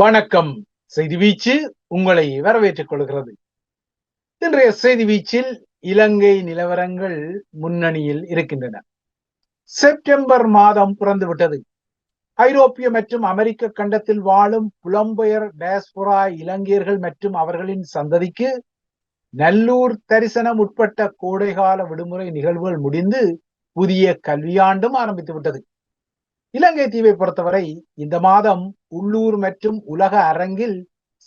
வணக்கம். செய்தி வீச்சு உங்களை வரவேற்றுக் கொள்கிறது. இன்றைய செய்தி வீச்சில் இலங்கை நிலவரங்கள் முன்னணியில் இருக்கின்றன. செப்டம்பர் மாதம் பிறந்து விட்டது ஐரோப்பிய மற்றும் அமெரிக்க கண்டத்தில் வாழும் புலம்பெயர் டயஸ்பொரா இலங்கையர்கள் மற்றும் அவர்களின் சந்ததிக்கு நல்லூர் தரிசனம் உட்பட்ட கோடைகால விடுமுறை நிகழ்வுகள் முடிந்து புதிய கல்வியாண்டும் ஆரம்பித்து விட்டது இலங்கை தீவை பொறுத்தவரை இந்த மாதம் உள்ளூர் மற்றும் உலக அரங்கில்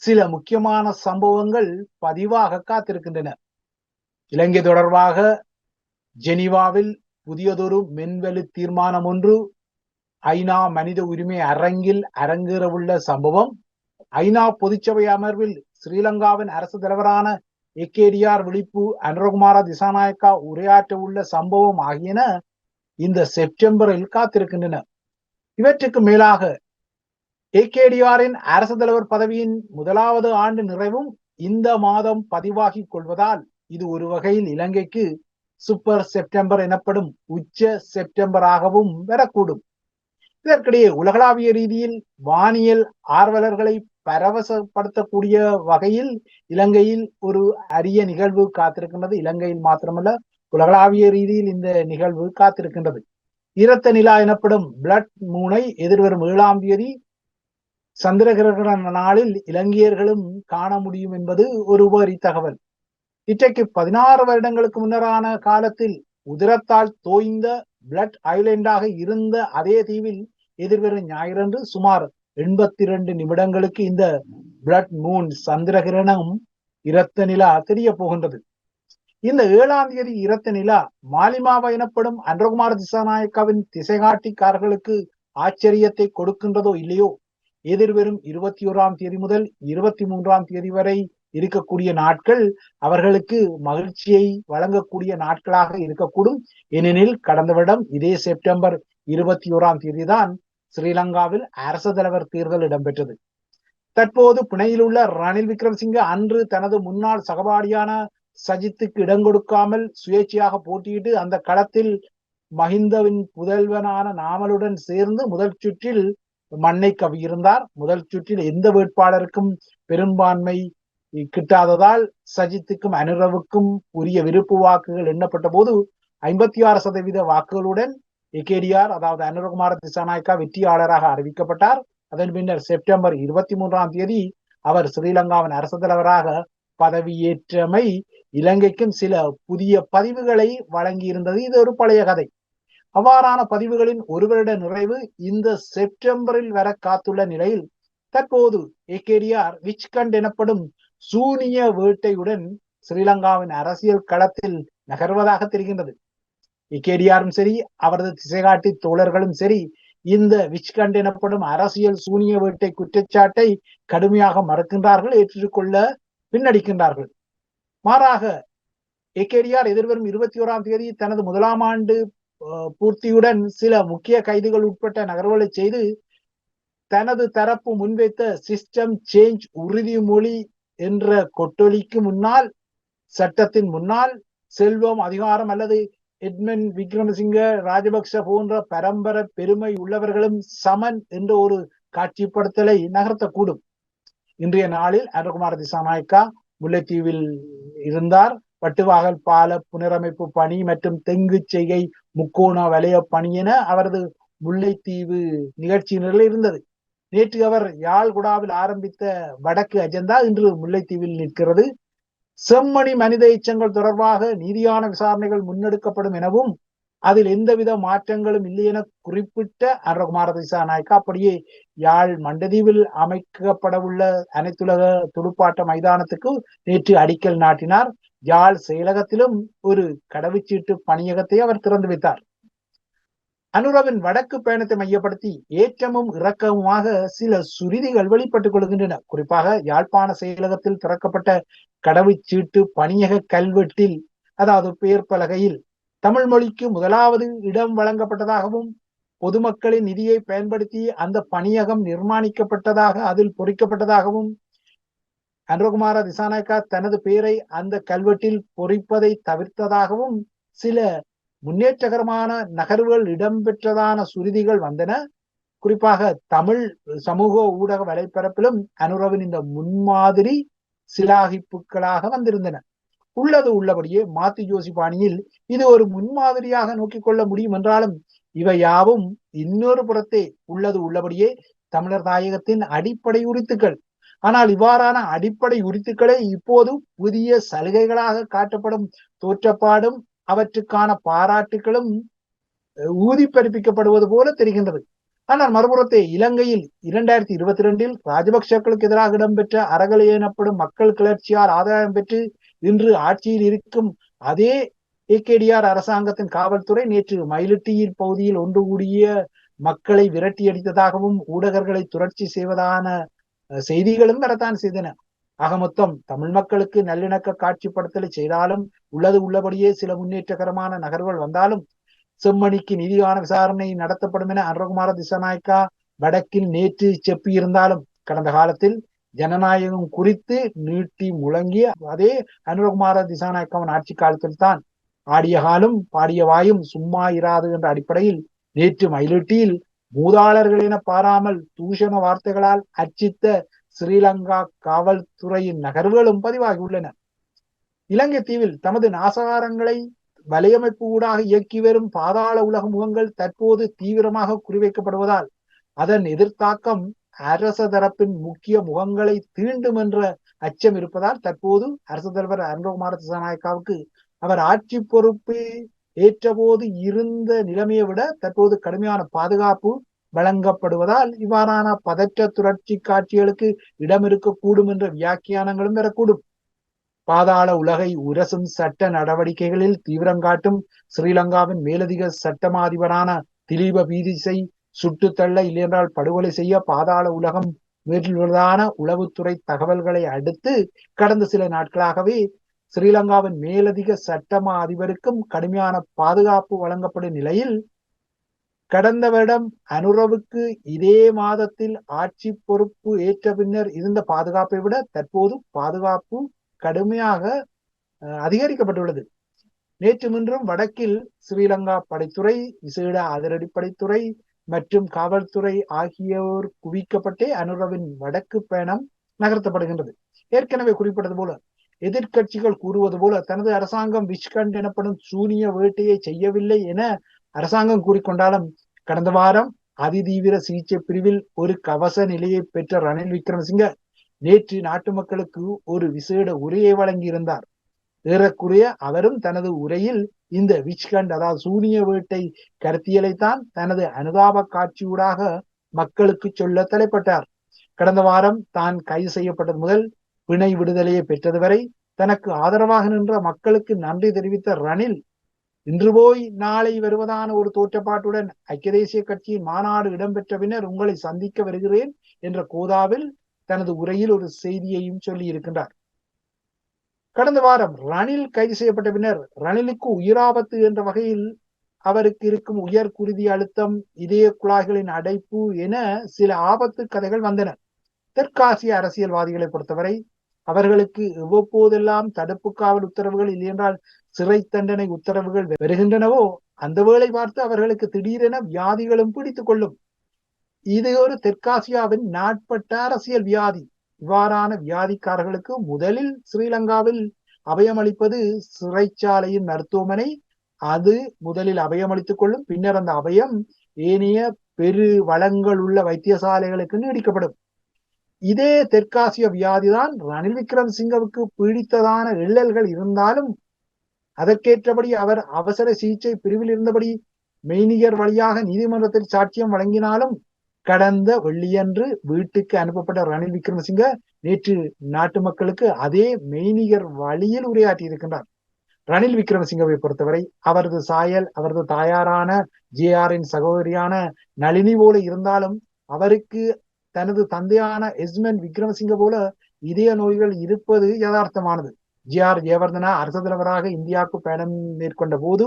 சில முக்கியமான சம்பவங்கள் பதிவாக காத்திருக்கின்றன. இலங்கை தொடர்பாக ஜெனீவாவில் புதியதொரு மென்வெளி தீர்மானம் ஒன்று ஐநா மனித உரிமை அரங்கில் அரங்கேறவுள்ள சம்பவம் ஐநா பொதுச்சபை அமர்வில் ஸ்ரீலங்காவின் அரசு தலைவரான எக்கேடிஆர் விழிப்பு அனுரகுமார திசாநாயக்கா உரையாற்ற உள்ள சம்பவம் ஆகியன இந்த செப்டம்பரில் காத்திருக்கின்றன. இவற்றுக்கு மேலாக ஏகேடிஆரின் அரசு தலைவர் பதவியின் முதலாவது ஆண்டு நிறைவும் இந்த மாதம் பதிவாகிக் கொள்வதால் இது ஒரு வகையில் இலங்கைக்கு சூப்பர் செப்டம்பர் எனப்படும் உச்ச செப்டம்பராகவும் வரக்கூடும். இதற்கிடையே உலகளாவிய ரீதியில் வானியல் ஆர்வலர்களை பரவசப்படுத்தக்கூடிய வகையில் இலங்கையில் ஒரு அரிய நிகழ்வு காத்திருக்கின்றது. இலங்கையில் மாத்திரமல்ல உலகளாவிய ரீதியில் இந்த நிகழ்வு காத்திருக்கின்றது. இரத்த நிலா எனப்படும் பிளட் மூனை எதிர்வரும் ஏழாம் தேதி சந்திரகிரகண நாளில் இலங்கையர்களும் காண முடியும் என்பது ஒரு உபரி தகவல். இன்றைக்கு பதினாறு வருடங்களுக்கு முன்னரான காலத்தில் உதிரத்தால் தோய்ந்த பிளட் ஐலண்டாக இருந்த அதே தீவில் எதிர்வரும் ஞாயிறன்று சுமார் எண்பத்தி இரண்டு நிமிடங்களுக்கு இந்த பிளட் மூன் சந்திரகிரணம் இரத்த நிலா தெரிய போகின்றது. இந்த ஏழாம் தேதி இரத்த நிலா மாலிமாவா எனப்படும் அன்றகுமார திசாநாயக்காவின் திசைகாட்டிக்காரர்களுக்கு ஆச்சரியத்தை கொடுக்கின்றதோ இல்லையோ? எதிர்வரும் இருபத்தி ஓராம் தேதி முதல் இருபத்தி மூன்றாம் தேதி வரை இருக்கக்கூடிய நாட்கள் அவர்களுக்கு மகிழ்ச்சியை வழங்கக்கூடிய நாட்களாக இருக்கக்கூடும். ஏனெனில் கடந்த வருடம் இதே செப்டம்பர் இருபத்தி ஓராம் தேதி தான் ஸ்ரீலங்காவில் அரசு தலைவர் தேர்தல் இடம்பெற்றது. தற்போது புனேயில் உள்ள ரணில் விக்ரம்சிங்க அன்று தனது முன்னாள் சகபாடியான சஜித்துக்கு இடம் கொடுக்காமல் சுயேட்சையாக போட்டியிட்டு அந்த களத்தில் மஹிந்தவின் புதல்வனான நாமலுடன் சேர்ந்து முதல் சுற்றில் மண்ணை கவியிருந்தார். முதல் சுற்றில் எந்த வேட்பாளருக்கும் பெரும்பான்மை கிட்டாததால் சஜித்துக்கும் அனுரவுக்கும் உரிய விருப்பு வாக்குகள் எண்ணப்பட்ட போது ஐம்பத்தி ஆறு சதவீத வாக்குகளுடன் கேடிஆர் அதாவது அனுரகுமார திசாநாயக்கா வெற்றியாளராக அறிவிக்கப்பட்டார். அதன் பின்னர் செப்டம்பர் இருபத்தி மூன்றாம் தேதி அவர் ஸ்ரீலங்காவின் அரசு தலைவராக பதவியேற்றமை இலங்கைக்கும் சில புதிய பதிவுகளை வழங்கியிருந்தது. இது ஒரு பழைய கதை. அவ்வாறான பதிவுகளின் ஒருவருட நிறைவு இந்த செப்டம்பரில் வர காத்துள்ள நிலையில் தற்போது ஏகேடிஆர் விச்கண்ட் எனப்படும் சூனிய வேட்டையுடன் ஸ்ரீலங்காவின் அரசியல் களத்தில் நகர்வதாக தெரிகின்றது. ஏகேடிஆரும் சரி அவரது திசைகாட்டி தோழர்களும் சரி இந்த விச்கண்ட் எனப்படும் அரசியல் சூனிய வேட்டை குற்றச்சாட்டை கடுமையாக மறுக்கின்றார்கள் ஏற்றுக்கொள்ள பின்னடிக்கின்றார்கள். மாறாக ஏகேடிஆர் எதிர்வரும் இருபத்தி ஓராம் தேதி தனது முதலாம் ஆண்டு பூர்த்தியுடன் சில முக்கிய கைதுகள் உட்பட்ட நகர்வுகளை செய்து தனது தரப்பு முன்வைத்த சிஸ்டம் சேஞ்ச் உறுதிமொழி என்ற கொட்டொலிக்கு முன்னால் சட்டத்தின் முன்னால் செல்வம் அதிகாரம் அல்லது எட்மன் விக்ரமசிங்க ராஜபக்ச போன்ற பரம்பர பெருமை உள்ளவர்களும் சமன் என்ற ஒரு காட்சிப்படுத்தலை நகர்த்தக்கூடும். இன்றைய நாளில் அருகுமார திசாநாயக்கா முல்லைத்தீவில் இருந்தார். பட்டுவாகல் பால புனரமைப்பு பணி மற்றும் தெங்கு செய்கை முக்கோண வலய பணி என அவரது முல்லைத்தீவு நிகழ்ச்சியினரில் இருந்தது. நேற்று அவர் யாழ்குடாவில் ஆரம்பித்த வடக்கு அஜெண்டா இன்று முல்லைத்தீவில் நிற்கிறது. செம்மணி மனித எச்சங்கள் தொடர்பாக நீதியான விசாரணைகள் முன்னெடுக்கப்படும் எனவும் அதில் எந்தவித மாற்றங்களும் இல்லை என குறிப்பிட்ட அருகுமார திசாநாயக்கா அப்படியே யாழ் மண்டதீவில் அமைக்கப்படவுள்ள அனைத்துலக துடுப்பாட்ட மைதானத்துக்கு நேற்று அடிக்கல் நாட்டினார். யாழ் செயலகத்திலும் ஒரு கடவுச்சீட்டு பணியகத்தை அவர் திறந்து வைத்தார். அனுரவின் வடக்கு பயணத்தை மையப்படுத்தி ஏற்றமும் இறக்கமுமாக சில சுருதிகள் வெளிப்பட்டுக் கொள்கின்றன. குறிப்பாக யாழ்ப்பாண செயலகத்தில் திறக்கப்பட்ட கடவுச்சீட்டு பணியக கல்வெட்டில் அதாவது பெயர் பலகையில் தமிழ் மொழிக்கு முதலாவது இடம் வழங்கப்பட்டதாகவும் பொதுமக்களின் நிதியை பயன்படுத்தி அந்த பணியகம் நிர்மாணிக்கப்பட்டதாக அதில் பொறிக்கப்பட்டதாகவும் அனுரகுமார திசாநாயக்கா தனது பெயரை அந்த கல்வெட்டில் பொறிப்பதை தவிர்த்ததாகவும் சில முன்னேற்றகரமான நகர்வுகள் இடம்பெற்றதான சுருதிகள் வந்தன. குறிப்பாக தமிழ் சமூக ஊடக வலைப்பரப்பிலும் அனுரவின் இந்த முன்மாதிரி சிலாகிப்புகளாக வந்திருந்தன. உள்ளது உள்ளபடியே மாத்தி ஜோசி பாணியில் இது ஒரு முன்மாதிரியாக நோக்கிக் கொள்ள முடியும் என்றாலும் இவை யாவும் இன்னொரு புறத்தே உள்ளது உள்ளபடியே தமிழர் தாயகத்தின் அடிப்படை உரித்துக்கள். ஆனால் இவ்வாறான அடிப்படை உரித்துக்களே இப்போது புதிய சலுகைகளாக காட்டப்படும். தோற்றப்பாடும் அவற்றுக்கான பாராட்டுகளும் ஊதி பிறப்பிக்கப்படுவது போல தெரிகின்றது. ஆனால் மறுபுறத்தே இலங்கையில் இரண்டாயிரத்தி இருபத்தி ரெண்டில் ராஜபக்சக்களுக்கு எதிராக இடம்பெற்ற அறகலை எனப்படும் மக்கள் கிளர்ச்சியால் ஆதாயம் பெற்று இன்று ஆட்சியில் இருக்கும் அதே ஏகேடிஆர் அரசாங்கத்தின் காவல்துறை நேற்று மயிலிட்டியில் பகுதியில் ஒன்று கூடிய மக்களை விரட்டி அடித்ததாகவும் ஊடகர்களை துரட்சி செய்வதான செய்திகளும் வரத்தான் செய்தன. ஆக மொத்தம் தமிழ் மக்களுக்கு நல்லிணக்க காட்சிப்படுத்தலை செய்தாலும் உள்ளது உள்ளபடியே சில முன்னேற்றகரமான நகர்வுகள் வந்தாலும் செம்மணிக்கு நிதியான விசாரணை நடத்தப்படும் என அனுரகுமார திசாநாயக்கா வடக்கில் நேற்று செப்பியிருந்தாலும் கடந்த காலத்தில் ஜனநாயகம் குறித்து நீட்டி முழங்கிய அதே அனுரகுமார திசாநாயக்காவின் ஆட்சி காலத்தில் தான் ஆடிய காலும் பாடிய வாயும் சும்மா இராது என்ற அடிப்படையில் நேற்று மயிலிட்டியில் மூதாளர்கள் என பாராமல் தூஷண வார்த்தைகளால் அர்ச்சித்த ஸ்ரீலங்கா காவல்துறையின் நகர்வுகளும் பதிவாகியுள்ளன இலங்கை தீவில் தமது நாசகாரங்களை வலையமைப்பு ஊடாக இயக்கி வரும் பாதாள உலக முகங்கள் தற்போது தீவிரமாக குறிவைக்கப்படுவதால் அதன் எதிர்த்தாக்கம் அரச தரப்பின் முக்கிய முகங்களை தீண்டும் என்ற அச்சம் இருப்பதால் தற்போது அரசு தலைவர் அருண்குமார திசாநாயக்காவுக்கு அவர் ஆட்சி பொறுப்பு ஏற்றபோது இருந்த நிலைமையை விட தற்போது கடுமையான பாதுகாப்பு வழங்கப்படுவதால் இவ்வாறான பதற்ற துரட்சி காட்சிகளுக்கு இடம் இருக்கக்கூடும் என்ற வியாக்கியானங்களும் வரக்கூடும். பாதாள உலகை உரசும் சட்ட நடவடிக்கைகளில் தீவிரம் காட்டும் ஸ்ரீலங்காவின் மேலதிக சட்டமாதிபரான திலீப பீதிசை சுட்டு தள்ள இல்லையென்றால் படுகொலை செய்ய பாதாள உலகம் மேற்கொள்வதான உளவுத்துறை தகவல்களை அடுத்து கடந்த சில நாட்களாகவே ஸ்ரீலங்காவின் மேலதிக சட்டமா அதிபருக்கும் கடுமையான பாதுகாப்பு வழங்கப்படும் நிலையில் கடந்த வருடம் அனுரவுக்கு இதே மாதத்தில் ஆட்சி பொறுப்பு ஏற்ற பின்னர் இருந்த பாதுகாப்பை விட தற்போது பாதுகாப்பு கடுமையாக அதிகரிக்கப்பட்டுள்ளது. நேற்று முன்றும் வடக்கில் ஸ்ரீலங்கா படைத்துறை விசேட அதிரடிப்படைத்துறை மற்றும் காவல்துறை ஆகியோர் குவிக்கப்பட்டே அனுரவின் வடக்கு பயணம் நகர்த்தப்படுகின்றது. ஏற்கனவே குறிப்பிட்டது போல எதிர்கட்சிகள் கூறுவது போல தனது அரசாங்கம் விஷ்கண்ட் எனப்படும் சூனிய வேட்டையை செய்யவில்லை என அரசாங்கம் கூறிக்கொண்டாலும் கடந்த வாரம் அதிதீவிர சிகிச்சை பிரிவில் ஒரு கவச நிலையை பெற்ற ரணில் விக்ரமசிங்க நேற்று நாட்டு மக்களுக்கு ஒரு விசேட உரையை வழங்கியிருந்தார். ஏறக்குறைய அவரும் தனது உரையில் இந்த விச்கண்ட் அதாவது சூனிய வேட்டை கருத்தியலைத்தான் தனது அனுதாப காட்சியூடாக மக்களுக்கு சொல்ல தலைப்பட்டார். கடந்த வாரம் தான் கைது செய்யப்பட்டது முதல் பிணை விடுதலையை பெற்றது வரை தனக்கு ஆதரவாக நின்ற மக்களுக்கு நன்றி தெரிவித்த ரணில் இன்று போய் நாளை வருவதான ஒரு தோற்றப்பாட்டுடன் ஐக்கிய தேசிய கட்சியின் மாநாடு இடம்பெற்ற பின்னர் உங்களை சந்திக்க வருகிறேன் என்ற கோதாவில் தனது உரையில் ஒரு செய்தியையும் சொல்லி இருக்கின்றார் கடந்த வாரம் ரணில் கைது செய்யப்பட்ட பின்னர் ரணிலுக்கு உயிராபத்து என்ற வகையில் அவருக்கு இருக்கும் உயர் குருதி அழுத்தம் இதய குழாய்களின் அடைப்பு என சில ஆபத்து கதைகள் வந்தன. தெற்காசிய அரசியல்வாதிகளை பொறுத்தவரை அவர்களுக்கு எவ்வப்போதெல்லாம் தடுப்பு காவல் உத்தரவுகள் இல்லையென்றால் சிறை தண்டனை உத்தரவுகள் வருகின்றனவோ அந்த வேளை பார்த்து அவர்களுக்கு திடீரென வியாதிகளும் பிடித்துக் கொள்ளும். இது ஒரு தெற்காசியாவின் நாட்பட்ட அரசியல் வியாதி. இவ்வாறான வியாதிக்காரர்களுக்கு முதலில் ஸ்ரீலங்காவில் அபயமளிப்பது சிறைச்சாலையின் மருத்துவமனை. அது முதலில் அபயமளித்துக் கொள்ளும். பின்னர் அந்த அபயம் ஏனைய பெரு வளங்கள் உள்ள வைத்தியசாலைகளுக்கு நீடிக்கப்படும். இதே தெற்காசிய வியாதிதான் ரணில் விக்ரம் சிங்கவுக்கு பீடித்ததான எள்ளல்கள் இருந்தாலும் அதற்கேற்றபடி அவர் அவசர சிகிச்சை பிரிவில் இருந்தபடி மெய்நிகர் வழியாக நீதிமன்றத்தில் சாட்சியம் வழங்கினாலும் கடந்த வெள்ளியன்று வீட்டுக்கு அனுப்பப்பட்ட ரணில் விக்ரமசிங்க நேற்று நாட்டு மக்களுக்கு அதே மெய்நிகர் வழியில் உரையாற்றி இருக்கின்றார். ரணில் விக்ரமசிங்கவை பொறுத்தவரை அவரது சாயல் அவரது தாயாரான ஜேஆரின் சகோதரியான நளினி போல இருந்தாலும் அவருக்கு தனது தந்தையான எஸ்மன் விக்ரமசிங்க போல இதய நோய்கள் இருப்பது யதார்த்தமானது. ஜி ஆர் ஜெயவர்தனா அரசு தலைவராக இந்தியாவுக்கு பயணம் மேற்கொண்ட போது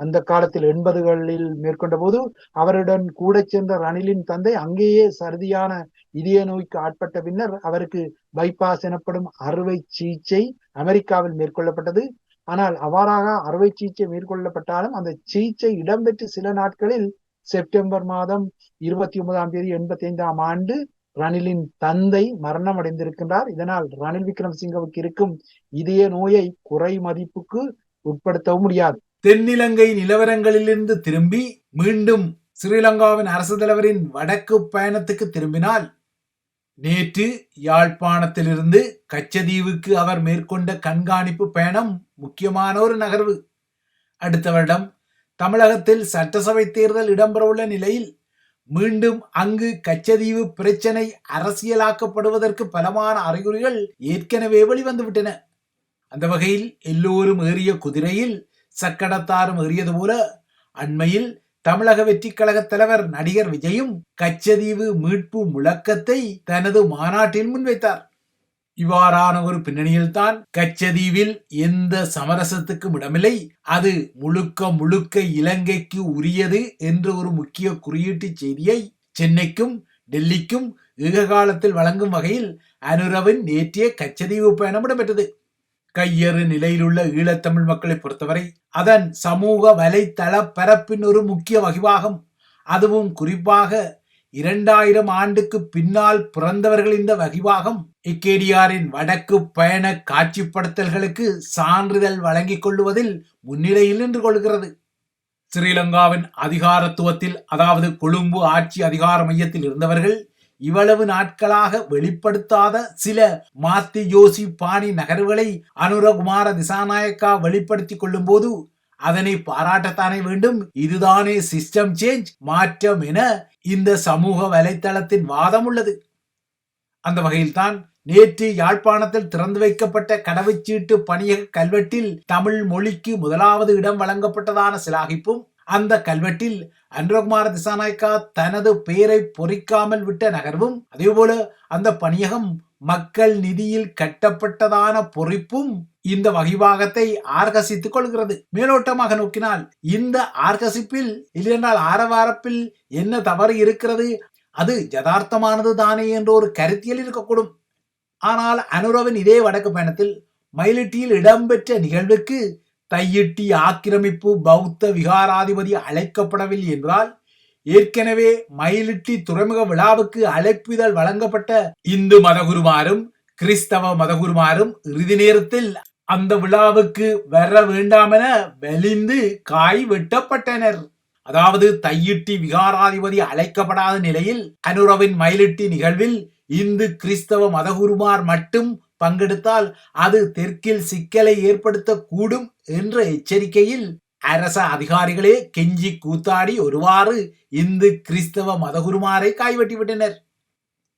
அந்த காலத்தில் எண்பதுகளில் மேற்கொண்ட போது அவருடன் கூட சென்ற ரணிலின் தந்தை அங்கேயே சர்தியான இதய நோய்க்கு ஆட்பட்ட பின்னர் அவருக்கு பைபாஸ் எனப்படும் அறுவை சிகிச்சை அமெரிக்காவில் மேற்கொள்ளப்பட்டது. ஆனால் அவ்வாறாக அறுவை சிகிச்சை மேற்கொள்ளப்பட்டாலும் அந்த சிகிச்சை இடம்பெற்று சில நாட்களில் செப்டம்பர் மாதம் இருபத்தி ஒன்பதாம் தேதி எண்பத்தி ஐந்தாம் ஆண்டு ரணிலின் தந்தை மரணம் அடைந்திருக்கின்றார் இதனால் ரணில் விக்ரமசிங்கவுக்கு இருக்கும் இதய நோயை குறை மதிப்புக்கு உட்படுத்தவும் முடியாது. தென்னிலங்கை நிலவரங்களிலிருந்து திரும்பி மீண்டும் ஸ்ரீலங்காவின் அரசு தலைவரின் வடக்கு பயணத்துக்கு திரும்பினால் நேற்று யாழ்ப்பாணத்திலிருந்து கச்சதீவுக்கு அவர் மேற்கொண்ட கண்காணிப்பு பயணம் முக்கியமான ஒரு நகர்வு. அடுத்த வருடம் தமிழகத்தில் சட்டசபை தேர்தல் இடம்பெறவுள்ள நிலையில் மீண்டும் அங்கு கச்சதீவு பிரச்சனை அரசியலாக்கப்படுவதற்கு பலமான அறிகுறிகள் ஏற்கனவே வெளிவந்துவிட்டன. அந்த வகையில் எல்லோரும் ஏறிய குதிரையில் சக்கடத்தாரும் ஏறியது போல அண்மையில் தமிழக வெற்றிக் கழக தலைவர் நடிகர் விஜயும் கச்சதீவு மீட்பு முழக்கத்தை தனது மாநாட்டில் முன்வைத்தார். இவ்வாறான ஒரு பின்னணியில்தான் கச்சதீவில் எந்த சமரசத்துக்கும் இடமில்லை. அது முழுக்க முழுக்க இலங்கைக்கு உரியது என்ற ஒரு முக்கிய குறியீட்டு செய்தியை சென்னைக்கும் டெல்லிக்கும் ஏககாலத்தில் வழங்கும் வகையில் அனுரவின் நேற்றைய கச்சதீவு பயணம் இடம்பெற்றது. கையறு நிலையிலுள்ள ஈழத்தமிழ் மக்களை பொறுத்தவரை அதன் சமூக வலைத்தள பரப்பின் ஒரு முக்கிய வகிவாகும். அதுவும் குறிப்பாக இரண்டாயிரம் ஆண்டுக்கு பின்னால் பிறந்தவர்கள் இந்த வகிவாகம். இக்கேடியாரின் வடக்கு பயண காட்சிப்படுத்தல்களுக்கு சான்றிதழ் வழங்கிக் கொள்ளுவதில் முன்னிலையில் நின்று கொள்கிறது. ஸ்ரீலங்காவின் அதிகாரத்துவத்தில் அதாவது கொழும்பு ஆட்சி அதிகார மையத்தில் இருந்தவர்கள் இவ்வளவு நாட்களாக வெளிப்படுத்தாத சில மாத்தி யோசி பாணி நகர்வுகளை அனுரகுமார திசாநாயக்கா வெளிப்படுத்திக் கொள்ளும் போது அதனை பாராட்டத்தானே வேண்டும்? இதுதானே சிஸ்டம் சேஞ்ச் மாற்றம் என இந்த சமூக வலைத்தளத்தின் வாதம் உள்ளது. அந்த வகையில்தான் நேற்று யாழ்ப்பாணத்தில் திறந்து வைக்கப்பட்ட கடவுச்சீட்டு பணியக கல்வெட்டில் தமிழ் மொழிக்கு முதலாவது இடம் வழங்கப்பட்டதான சிலாகிப்பும் அந்த கல்வெட்டில் அன்ரகுமார திசாநாயக்கா தனது பெயரை பொறிக்காமல் விட்ட நகர்வும் அதேபோல அந்த பணியகம் மக்கள் நிதியில் கட்டப்பட்டதான பொறிப்பும் இந்த வகிபாகத்தை ஆர்கசித்துக் கொள்கிறது. மேலோட்டமாக நோக்கினால் இந்த ஆர்கசிப்பில் இல்லையென்றால் ஆரவாரப்பில் என்ன தவறு இருக்கிறது? அது யதார்த்தமானது தானே என்ற ஒரு கருத்தியல் இருக்கக்கூடும். ஆனால் அனுரவின் இதே வடக்கு பயணத்தில் மயிலிட்டியில் இடம்பெற்ற நிகழ்வுக்கு தையிட்டி ஆக்கிரமிப்பு பௌத்த விகாராதிபதி அழைக்கப்படவில்லை என்றால் ஏற்கனவே மயிலிட்டி துறைமுக விழாவுக்கு அழைப்பிதழ் வழங்கப்பட்ட இந்து மதகுருமாரும் கிறிஸ்தவ மதகுருமாரும் இறுதி நேரத்தில் அந்த விழாவுக்கு வர வேண்டாமென வெளிந்து காய் வெட்டப்பட்டனர். அதாவது தையிட்டி விகாராதிபதி அழைக்கப்படாத நிலையில் அனுரவின் மயிலிட்டி நிகழ்வில் இந்து கிறிஸ்தவ மதகுருமார் மட்டும் பங்கெடுத்தால் அது தெற்கில் சிக்கலை ஏற்படுத்தக்கூடும் என்ற எச்சரிக்கையில் அரச அதிகாரிகளே கெஞ்சி கூத்தாடி ஒருவாறு இந்து கிறிஸ்தவ மதகுருமாரை கைவட்டிவிட்டனர்.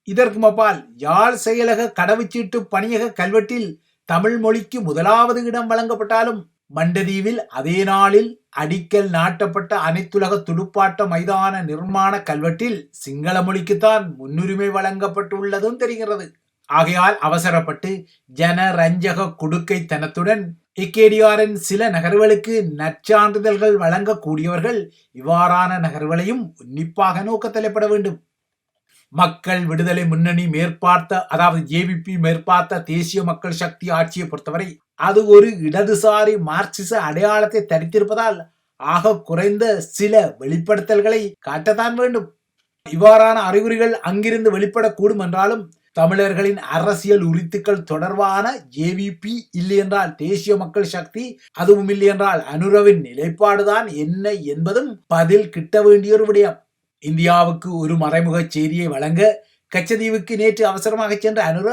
இதற்கு அப்பால் யாழ் செயலக கடவுச்சீட்டு பணியக கல்வெட்டில் தமிழ் மொழிக்கு முதலாவது இடம் வழங்கப்பட்டாலும் மண்டதீவில் அதே நாளில் அடிக்கல் நாட்டப்பட்ட அனைத்துலக துடுப்பாட்ட மைதான நிர்மாண கல்வெட்டில் சிங்கள மொழிக்குத்தான் முன்னுரிமை வழங்கப்பட்டுள்ளதும் தெரிகிறது. ஆகையால் அவசரப்பட்டு ஜன ரஞ்சக குடுக்கைத்தனத்துடன் இக்கேடியாரின் சில நகர்வுகளுக்கு நற்சான்றிதழ்கள் வழங்கக்கூடியவர்கள் இவ்வாறான நகர்வுகளையும் உன்னிப்பாக நோக்க தலைப்பட வேண்டும். மக்கள் விடுதலை முன்னணி மேற்பார்த்த அதாவது ஏபிபி மேற்பார்த்த தேசிய மக்கள் சக்தி ஆட்சியை பொறுத்தவரை அது ஒரு இடதுசாரி மார்க்சிச அடையாளத்தை தரித்திருப்பதால் ஆக குறைந்த சில வெளிப்படுத்தல்களை காட்டத்தான் வேண்டும். இவ்வாறான அறிகுறிகள் அங்கிருந்து வெளிப்படக்கூடும் என்றாலும் தமிழர்களின் அரசியல் உரித்துக்கள் தொடர்பான ஜேவிபி இல்லை என்றால் தேசிய மக்கள் சக்தி அதுவும் இல்லை என்றால் அனுரவின் நிலைப்பாடுதான் என்ன என்பதும் பதில் கிட்ட வேண்டிய ஒரு விடயம். இந்தியாவுக்கு ஒரு மறைமுக செய்தியை வழங்க கச்சதீவுக்கு நேற்று அவசரமாக சென்ற அனுர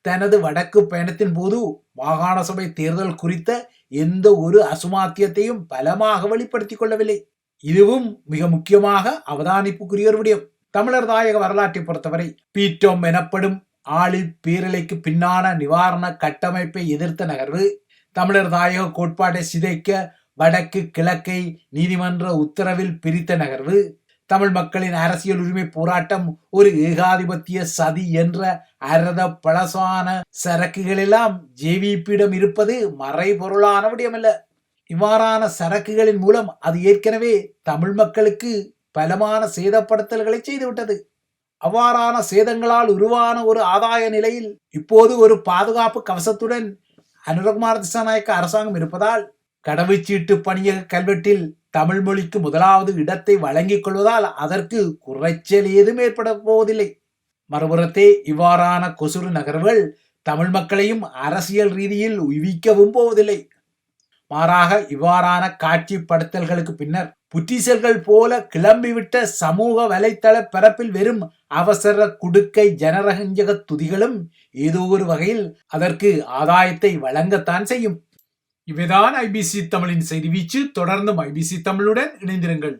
தனது வடக்கு பயணத்தின் போது மாகாண சபை தேர்தல் குறித்த எந்த ஒரு அசுமாத்தியத்தையும் பலமாக வெளிப்படுத்திக் கொள்ளவில்லை. இதுவும் மிக முக்கியமாக அவதானிப்புக்குரிய ஒரு விடயம். தமிழர் தாயக வரலாற்றை பொறுத்தவரை பீட்டோம் எனப்படும் ஆளி பேரலைக்கு பின்னான நிவாரண கட்டமைப்பை எதிர்த்த நகர்வு தமிழர் தாயக கோட்பாட்டை சிதைக்க வடக்கு கிழக்கை நீதிமன்ற உத்தரவில் பிரித்த நகர்வு தமிழ் மக்களின் அரசியல் உரிமை போராட்டம் ஒரு ஏகாதிபத்திய சதி என்ற அரத பழசான சரக்குகளெல்லாம் ஜேவிபியிடம் இருப்பது மறைபொருளான விடயமல்ல இவ்வாறான சரக்குகளின் மூலம் அது ஏற்கனவே தமிழ் மக்களுக்கு பலமான சேதப்படுத்தல்களை செய்துவிட்டது. அவ்வாறான சேதங்களால் உருவான ஒரு ஆதாய நிலையில் இப்போது ஒரு பாதுகாப்பு கவசத்துடன் அனுரகுமார் திசாநாயக்க அரசாங்கம் இருப்பதால் கடவுச்சீட்டு பணியக கல்வெட்டில் தமிழ் மொழிக்கு முதலாவது இடத்தை வழங்கிக் கொள்வதால் அதற்கு குறைச்சல் ஏதும் ஏற்பட போவதில்லை. மறுபுறத்தே இவ்வாறான கொசுறு நகர்வுகள் தமிழ் மக்களையும் அரசியல் ரீதியில் உய்விக்கவும் போவதில்லை. மாறாக இவ்வாறான காட்சிப்படுத்தல்களுக்கு பின்னர் புத்திசல்கள் போல கிளம்பிவிட்ட சமூக வலைத்தள பரப்பில் வெறும் அவசர குடுக்கை ஜனரஞ்சக துதிகளும் ஏதோ ஒரு வகையில் அதற்கு ஆதாயத்தை வழங்கத்தான் செய்யும். இவைதான் ஐபிசி தமிழின் செய்தி வீச்சு. தொடர்ந்தும் ஐபிசி தமிழுடன் இணைந்திருங்கள்.